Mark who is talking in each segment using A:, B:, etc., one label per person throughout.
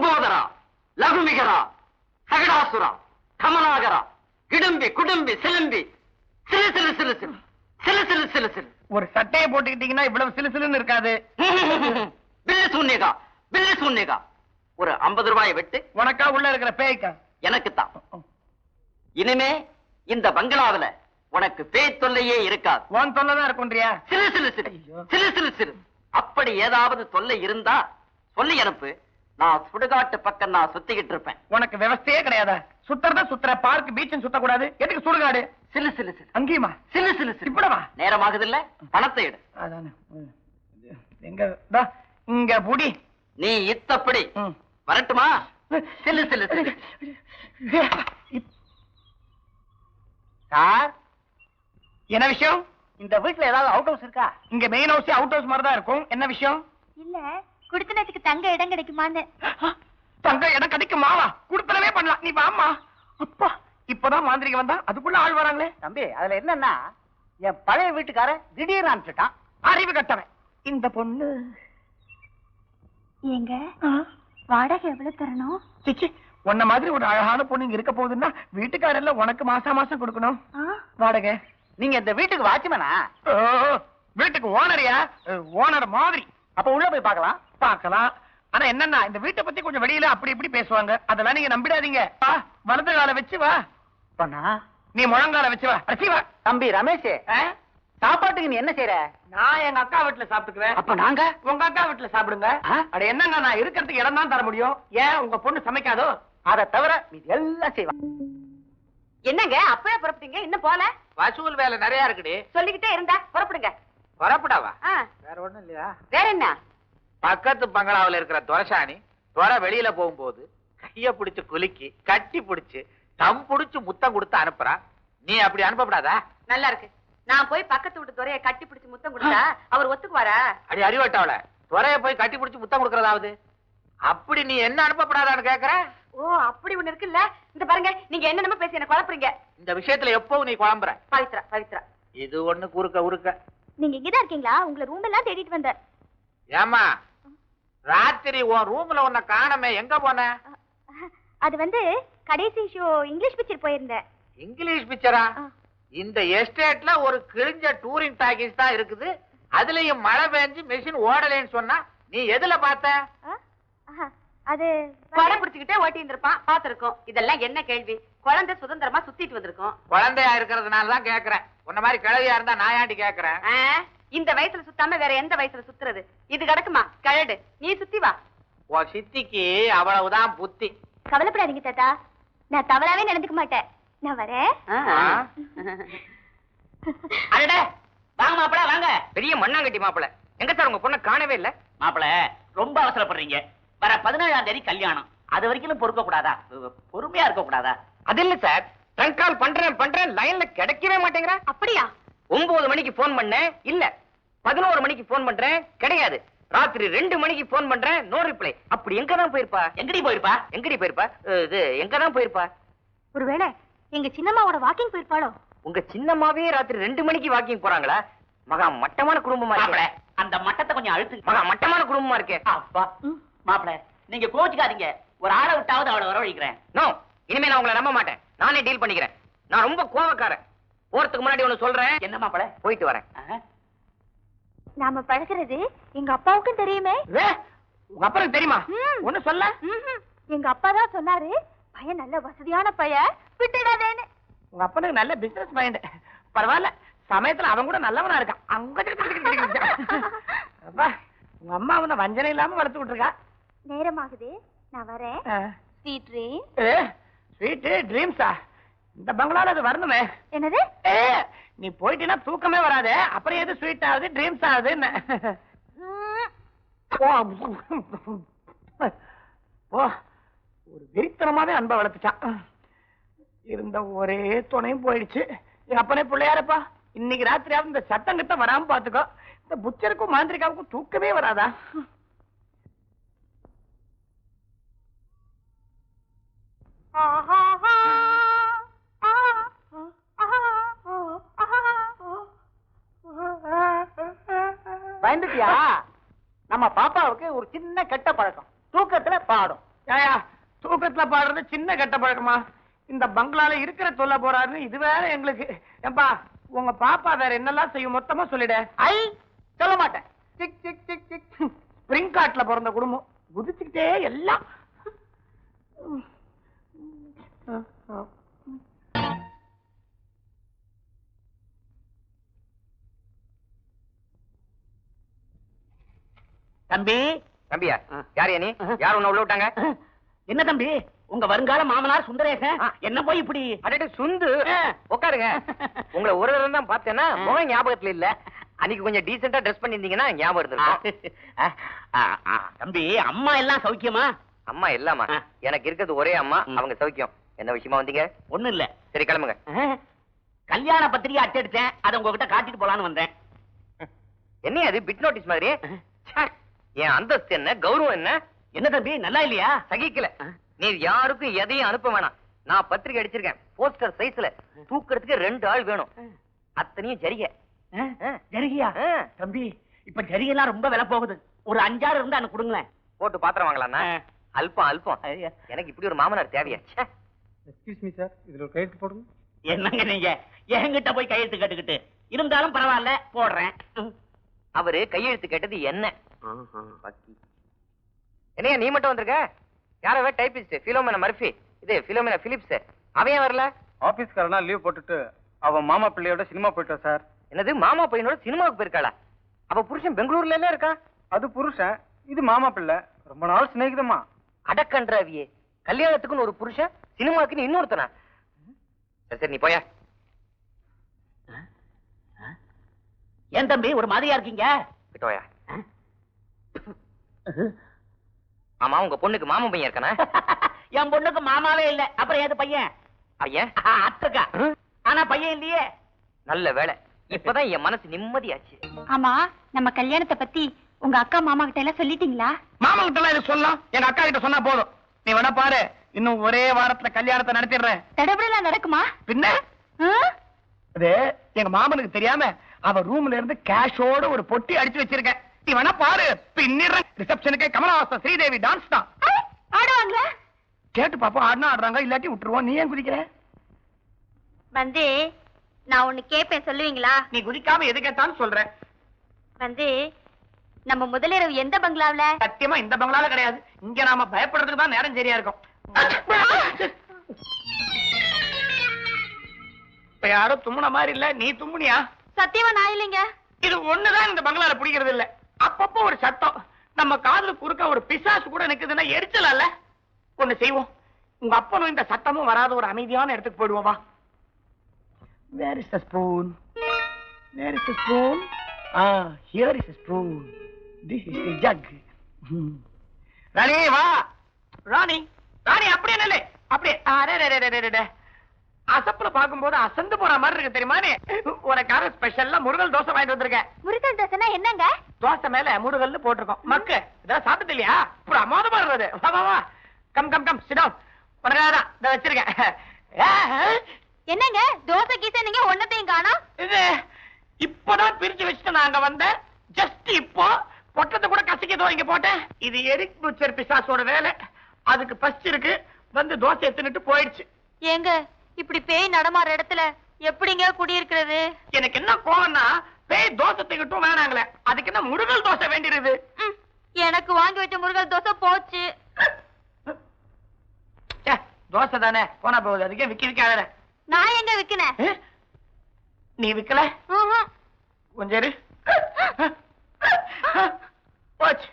A: லம்போதரா லகுமிகரா சகடாசுரா கமலாகரா கிடும்பி குடும்பி சிலும்பி சிலு சிலு சிலு சிலு சிலு சிலு சிலு சிலு.
B: ஒரு சட்டையை போட்டுக்கிட்டீங்கன்னா இவ்வளவு சிலு சிலுன்னு இருக்காது.
A: Bill Shunyaka bill Shunyaka. ஒரு ஐம்பது ரூபாயை விட்டு.
B: உனக்கா உள்ள இருக்கிற பேய்க்கா?
A: எனக்கு தான். இனிமே இந்த பங்களாவுல உனக்கு பேய் தொல்லையே இருக்காது.
B: உன் தொல்லைதான் இருக்குன்றியா
A: சிலு சிலு சிலு. சிலு சிலு சிலு. அப்படி ஏதாவது தொல்லை இருந்தா சொல்லி அனுப்பு. நான் சுடுகாட்டு பக்கம் நான் சுத்திக்கிட்டு இருப்பேன்.
B: உனக்கு விவசாயே கிடையாதா? சுத்துறதா சுத்துற பார்க் பீச்சும் சுத்தக்கூடாது. எதுக்கு சுடுகாடு?
A: சிலு சிலு சிலு
B: அங்கேயுமா?
A: சிலு சிலு சிலு
B: இப்படவா
A: நேரமாகுது இல்ல பணத்தை எடு.
B: அதானே. எங்க இங்க புடி.
A: நீ இத்தப்படி. வரட்டுமா? சிலு சிலு சிலு
B: சார்? என்ன விஷயம்?
C: இந்த வீட்ல ஏதாவது அவுட் ஹவுஸ் இருக்கா?
B: இங்க மெயின் ஹவுஸ் அவுட் ஹவுஸ் மாதிரி தான் இருக்கும். என்ன விஷயம்?
D: இல்ல குடுத்தனத்துக்கு தங்க இடம் கிடைக்குமான்னு.
B: தங்க இடம் கிடைக்குமாவா குடுத்தனவே பண்ணலாம். நீ வாமா அப்பா இப்பதான் மாந்திரிக வந்தா அதுக்குள்ள ஆள் வராங்களே.
C: தம்பி அதுல என்னன்னா என் பழைய வீட்டுக்காரன் திடீர்னு அனுப்பிச்சுட்டான்.
B: அறிவு கட்டவன். இந்த பொண்ணு.
D: ஏங்க வாடகை எவ்வளவு தரணும்?
B: சிச்சி உன்ன மாதிரி ஒரு அழகான பொண்ணு இங்க இருக்க போகுதுன்னா வீட்டுக்காரல்ல உனக்கு மாசம் மாசம் கொடுக்கணும்? வாடகை.
C: நீங்க இந்த வீட்டுக்கு வாட்ச்மேனா?
B: ஓ, வீட்டுக்கு ஓனரியா? ஓனர் மாதிரி.
C: அப்ப உள்ள போய் பார்க்கலாம்.
B: பார்க்கலாம். ஆனா என்னன்னா இந்த வீட்டை பத்தி கொஞ்சம் வெளியில அப்படி இப்படி பேசுவாங்க. அதெல்லாம் நீங்க நம்பிடாதீங்க. வா வலது கால வச்சு வா.
C: பண்ணா?
B: நீ முழங்கால வச்சு வா. அரிசி வா.
C: தம்பி ரமேஷ்? சாப்பாட்டுக்கு நீ என்ன செய்யற
B: நான் எங்க அக்கா வீட்டுல சாப்பிட்டுக்குவேன்.
C: அப்ப நாங்க?
B: உங்க அக்கா வீட்டுல சாப்பிடுங்க? அட என்னங்க நான் இருக்கிறதுக்கு இடம் தான் தர முடியும். ஏன் உங்க பொண்ணு சமைக்காதோ?
C: அதை தவிர இது எல்லாம் செய்வான்
E: என்னங்க அப்பவே புறப்பட்டீங்க? இன்னும் போல?
A: வசூல் வேலை நிறைய இருக்குடி.
E: சொல்லிக்கிட்டே இருந்தா புறப்படுங்க.
A: புறப்படாவா
E: ஆ,
C: வேற ஒண்ணும் இல்லையா?
E: வேற என்ன?
A: பக்கத்து பங்களாவுல இருக்கிற துரசாணி துறை வெளியில போகும்போது கைய பிடிச்சு குலுக்கி கட்டி பிடிச்சு தம் பிடிச்சு முத்தம் கொடுத்து அனுப்புறான் நீ அப்படி அனுப்பப்படாதா?
E: நல்லா இருக்கு. நான் போய் பக்கத்து வீட்டு துறைய கட்டி பிடிச்சு முத்தம் கொடுத்தா அவர் ஒத்துக்குவாரா?
A: அடி அறிவட்டாவல துறைய போய் கட்டி பிடிச்சு முத்தம் கொடுக்கறதாவது? அப்படி நீ என்ன அனுப்பப்படாதான்னு கேக்குற?
E: ஓ அப்படி ஒண்ணு இருக்குல்ல. இந்த பாருங்க நீங்க என்னென்னமோ பேசி என்ன குழப்புறீங்க.
A: இந்த விஷயத்துல எப்பவும் நீ குழம்புற.
E: பவித்ரா பவித்ரா.
A: இது ஒண்ணு குறுக்க உருக்க.
D: நீங்க இங்கதான் இருக்கீங்களா? உங்களை ரூம் எல்லாம் தேடிட்டு வந்தேன்.
A: ஏமா ராத்திரி உன் ரூம்ல உன்னை காணமே எங்க போன?
D: அது வந்து கடைசி ஷோ இங்கிலீஷ் பிக்சர் போயிருந்தேன்.
A: இங்கிலீஷ் பிக்சரா. இந்த எஸ்டேட்ல ஒரு கிழிஞ்ச டூரிங் டாக்கீஸ் தான் இருக்குது. அதுலயும் மழை பெஞ்சு மெஷின் ஓடலைன்னு சொன்னா நீ எதுல பார்த்த?
D: அது
E: கொடை பிடிச்சுக்கிட்டே ஓட்டி இருந்திருப்பான் பாத்திருக்கோம் இதெல்லாம் என்ன கேள்வி? குழந்தை சுதந்திரமா சுத்திட்டு வந்திருக்கோம்.
A: குழந்தையா இருக்கிறதுனால தான் கேக்குறேன். உன்ன மாதிரி கிழவியா இருந்தா நாயாண்டி கேக்குறேன்?
E: ஆ, இந்த வயசுல சுத்தாம வேற எந்த வயசுல சுத்துறது? இது கிடக்குமா? கழடு. நீ சுத்தி வா.
A: உன் சித்திக்கு அவ்வளவுதான் புத்தி.
D: கவலைப்படாதீங்க தாத்தா. நான் தவறாவே நடந்துக்க மாட்டேன். நான் வரேன்?
F: அடடே வாங்க மாப்பிள வாங்க. பெரிய மண்ணாங்கட்டி மாப்பிள. எங்க சார் உங்க பொண்ணை காணவே இல்ல? மாப்பிள ரொம்ப அவசரப்படுறீங்க. வர பதினேழாம் தேதி கல்யாணம். அது வரைக்கும் பொறுக்க கூடாதா பொறுமையா இருக்க கூடாதா
B: அது இல்ல சார். ட்ரங்க் கால் பண்றேன் பண்றேன் லைன்ல கிடைக்கவே மாட்டேங்கிற.
E: அப்படியா?
F: ஒன்பது மணிக்கு போன் பண்ணேன் இல்ல. பதினோரு மணிக்கு போன் பண்றேன் கிடையாது. ராத்திரி ரெண்டு மணிக்கு போன் பண்றேன் நோ ரிப்ளை அப்படி எங்க தான் போயிருப்பா? எங்கடி போயிருப்பா? எங்கடி போயிருப்பா? இது எங்க தான் போயிருப்பா?
D: ஒருவேளை எங்க சின்னம்மாவோட வாக்கிங் போயிருப்பாளோ?
F: உங்க சின்னம்மாவே ராத்திரி ரெண்டு மணிக்கு வாக்கிங் போறாங்களா? மகா மட்டமான குடும்பமா இருக்கே.
G: அந்த மட்டத்தை கொஞ்சம் அழுத்து.
F: மகா மட்டமான குடும்பமா இருக்கே.
G: அப்பா மாப்பிள நீங்க கோச்சுக்காதீங்க. ஒரு ஆளை விட்டாவது அவளை வரவழைக்கிறேன்.
F: நோ இனிமே நான் உங்களை நம்ப மாட்டேன். நானே டீல் பண்ணிக்கிறேன். நான் ரொம்ப கோவக்காரன். போறதுக்கு முன்னாடி ஒண்ணு சொல்றேன்.
G: என்ன மாப்பிள?
F: போயிட்டு வரேன்.
D: நாம பழகுறது எங்க அப்பாவுக்கும் தெரியுமே.
B: உங்க அப்புறம் தெரியுமா. ஒண்ணு சொல்ல.
D: எங்க அப்பா தான் சொன்னாரு பையன் நல்ல வசதியான பையன் விட்டுடாதேன்னு.
B: உங்க அப்பனுக்கு நல்ல பிசினஸ் மைண்ட் பரவாயில்ல. சமயத்துல அவன் கூட நல்லவனா இருக்கான். அங்க அப்பா உங்க அம்மா அவனை வஞ்சனை இல்லாம வளர்த்து விட்டுருக்கா
D: நேரமாகுது. நான் வரேன்.
B: ஸ்வீட்டு ட்ரீம்ஸா இந்த பங்களால அது வரணுமே.
D: என்னது?
B: ஏ நீ போயிட்டீன்னா தூக்கமே வராதே. அப்புறம் எது ஸ்வீட் ஆகுது ட்ரீம்ஸ் ஆகுதுன்னு. ஓ ஒரு வெறித்தனமாவே அன்பை வளர்த்துட்டான் இருந்த ஒரே துணையும் போயிடுச்சு. எங்க அப்பனே பிள்ளையாரப்பா இன்னைக்கு ராத்திரியாவது இந்த சத்தம் கிட்ட வராம பாத்துக்கோ. இந்த புச்சருக்கும் மாந்திரிகாவுக்கும் தூக்கமே வராதா?
C: பயந்துட்டியா? நம்ம பாப்பாவுக்கு ஒரு சின்ன கெட்ட பழக்கம். தூக்கத்துல பாடும்.
B: ஏயா தூக்கத்துல பாடுறது சின்ன கெட்ட பழக்கமா? இந்த பங்களால இருக்கிற தொல்லை போறாருன்னு இது வேற எங்களுக்கு. ஏம்பா உங்க பாப்பா வேற என்னெல்லாம் செய்யும் மொத்தமா சொல்லிட. ஐ சொல்ல மாட்டேன். Tick tick tick tick spring காட்ல பிறந்த குடும்பம். குதிச்சுக்கிட்டே எல்லாம்.
G: தம்பி?
F: தம்பியா? யார் நீ யார் உன்னை உள்ள விட்டாங்க?
G: என்ன தம்பி? உங்க வருங்கால மாமனார் சுந்தரேசன்? என்ன போய் இப்படி?
F: அடடே சுந்து. உட்காருங்க. உங்களை ஒரு தடவை தான் பார்த்தேன்னா முகம் ஞாபகத்துல இல்ல. அன்னைக்கு கொஞ்சம் டீசெண்டா ட்ரெஸ் பண்ணிருந்தீங்கன்னா ஞாபகம் இருந்திருக்கும்.
G: தம்பி அம்மா எல்லாம் சௌக்கியமா?
F: அம்மா இல்லாமா
G: ஆ.
F: எனக்கு இருக்கிறது ஒரே அம்மா. அவங்க சௌக்கியம். என்ன விஷயமா வந்தீங்க?
G: ஒண்ணும் இல்ல.
F: சரி கிளம்புங்க.
G: கல்யாண பத்திரிகை அச்சடிச்சேன் அதை உங்ககிட்ட காட்டிட்டு போலான்னு வந்தேன்.
F: என்ன அது? பிட் நோட்டீஸ் மாதிரி? என் அந்தஸ்து என்ன? கௌரவம் என்ன?
G: என்ன தம்பி நல்லா இல்லையா?
F: சகிக்கல. நீ யாருக்கும் எதையும் அனுப்ப வேணாம். நான் பத்திரிக்கை அடிச்சிருக்கேன். போஸ்டர் சைஸ்ல தூக்குறதுக்கு ரெண்டு ஆள் வேணும். அத்தனையும் ஜரிக.
G: ஜரிகையா? தம்பி இப்ப ஜரிகைலாம் ரொம்ப விலை போகுது. ஒரு அஞ்சாறு இருந்தா எனக்கு கொடுங்களேன்.
F: போட்டு பாத்திரம் வாங்கலாம்னா அல்பம் அல்பம். எனக்கு இப்படி ஒரு மாமனார் தேவையா.
B: எக்ஸ்கியூஸ் மீ சார் இதுல ஒரு கையெழுத்து போடுங்க.
G: என்னங்க நீங்க? என்கிட்ட போய் கையெழுத்து கேட்டுக்கிட்டு. இருந்தாலும் பரவாயில்ல போடுறேன்.
F: அவரு கையெழுத்து கேட்டது என்ன. என்னையா நீ மட்டும் வந்திருக்க? யாரவே டைபிஸ்ட் பிலோமினா மர்ஃபி இது பிலோமினா பிலிப்ஸ் அவன் ஏன் வரல?
H: ஆபீஸ்காரனா லீவ் போட்டுட்டு அவன் மாமா பிள்ளையோட சினிமா போயிட்டான் சார்
F: என்னது மாமா பையனோட சினிமாவுக்கு போயிருக்காளா? அவ புருஷன் பெங்களூர்ல எல்லாம் இருக்கா?
H: அது புருஷன் இது மாமா பிள்ளை. ரொம்ப நாள் சிநேகிதமா
F: அடக்கன்றாவியே கல்யாணத்துக்குன்னு ஒரு புருஷன் சினிமாக்குன்னு இன்னொருத்தனா? சரி சரி நீ போயா.
G: ஏன் தம்பி ஒரு மாதிரியா இருக்கீங்க?
F: கிட்ட வாயா ஆமா உங்க பொண்ணுக்கு மாமா பையன் இருக்கானே?
G: என் பொண்ணுக்கு மாமாவே இல்ல. அப்புறம் ஏது பையன்?
F: ஐயன்
G: ஆ, அத்தைக்கா. ஆனா பையன் இல்லையே.
F: நல்ல வேலை இப்பதான் என் மனசு நிம்மதியாச்சு.
D: ஆமா நம்ம கல்யாணத்தை பத்தி உங்க அக்கா மாமா கிட்ட எல்லாம் சொல்லிட்டீங்களா?
B: மாமா கிட்ட எல்லாம் சொல்லலாம். எங்க அக்கா கிட்ட சொன்னா போதும். நீ வேணா பாரு இன்னும் ஒரே வாரத்துல கல்யாணத்தை நடத்திடுறேன்.
D: தடபுடலாம் நடக்குமா?
B: பின்ன? அது எங்க மாமனுக்கு தெரியாம அவ ரூம்ல இருந்து கேஷோட ஒரு பொட்டி அடிச்சு வச்சிருக்கேன். நீ வேணா பாரு. பின்னிடுறேன் ரிசப்ஷனுக்கு கமலஹாசன் ஸ்ரீதேவி டான்ஸ் தான்.
D: ஆடுவாங்களா
B: கேட்டு பாப்போம் ஆடினா ஆடுறாங்க இல்லாட்டி விட்டுருவோம். நீ ஏன் குதிக்கிற?
D: வந்து நான் ஒண்ணு கேட்பேன் சொல்லுவீங்களா?
B: நீ குதிக்காம எது கேட்டாலும் சொல்ற
D: வந்து நம்ம முதலிரவு எந்த பங்களாவுல?
B: சத்தியமா இந்த பங்களால கிடையாது. இங்க நாம பயப்படுறதுக்கு தான் நேரம் சரியா இருக்கும். இப்ப யாரோ தும்முன மாதிரி இல்ல. நீ தும்முனியா?
D: சத்தியமா நான் இல்லைங்க.
B: இது ஒண்ணுதான் இந்த பங்களால பிடிக்கிறது இல்ல அப்பப்போ ஒரு சத்தம். நம்ம காதல குறுக்க ஒரு பிசாசு கூட நிக்குதுன்னா எரிச்சல் அல்ல ஒண்ணு செய்வோம். உங்க அப்பனும் இந்த சத்தமும் வராத ஒரு அமைதியான இடத்துக்கு போயிடுவோம் வா. Where is the spoon where is the spoon ah here is spoon this is the jug Rani வா. ராணி ராணி அப்படியே நல்லே. அப்படியே அரே ரே ரே ரே ரே அசப்புல பாக்கும்போது அசந்து போற மாதிரி இருக்கு தெரியுமா உனக்காக ஸ்பெஷல்லா முருகல் தோசை வாங்கிட்டு வந்திருக்கேன்.
D: முருகன் தோசைனா என்னங்க?
B: தோசை மேல முருகல்னு போட்டிருக்கோம். மக்கு. இதெல்லாம் சாப்பிட்டது இல்லையா? இப்ப அமாதமா இருந்தது வா வா வா. கம் கம் கம் சிடம் உனக்காக தான் இதை வச்சிருக்கேன்.
D: என்னங்க? தோசை கீசை நீங்க ஒன்னத்தையும் காணோம்.
B: இது இப்பதான் பிரிச்சு வச்சுட்டு நான் அங்க வந்தேன். ஜஸ்ட் இப்போ பொட்டத்தை கூட கசக்கிதோ இங்க போட்டேன். இது எரிக் புச்சர் பிசாசோட வேலை? அதுக்கு பஸ்ட் இருக்கு. வந்து தோசை எடுத்துட்டு போயிடுச்சு.
D: ஏங்க? இப்படி பேய் நடமாற இடத்துல எப்படிங்க குடியிருக்கிறது?
B: எனக்கு என்ன கோவம்னா பேய் தோசை திகட்டும் வேணாங்களே. அதுக்கு என்ன முருகல் தோசை வேண்டியிருது
D: ம், எனக்கு வாங்கி வச்ச முருகன் தோசை போச்சு.
B: ச்சே, தோசை தானே. போனா போகுது. அதுக்கே விக்கி விக்காத
D: நான் எங்க விக்கினேன்
B: நீ விக்கல. கொஞ்சம். போச்சு.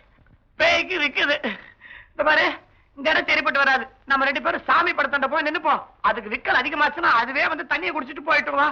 B: பேய்க்கு விக்குது. இந்த பாரு இந்த இடம் சரிப்பட்டு வராது. நம்ம ரெண்டு பேரும் சாமி படத்தாண்ட போய் நின்னுப்போம். அதுக்கு விக்கல் அதிகமாச்சுன்னா அதுவே வந்து தண்ணியை குடிச்சிட்டு போயிட்டு வா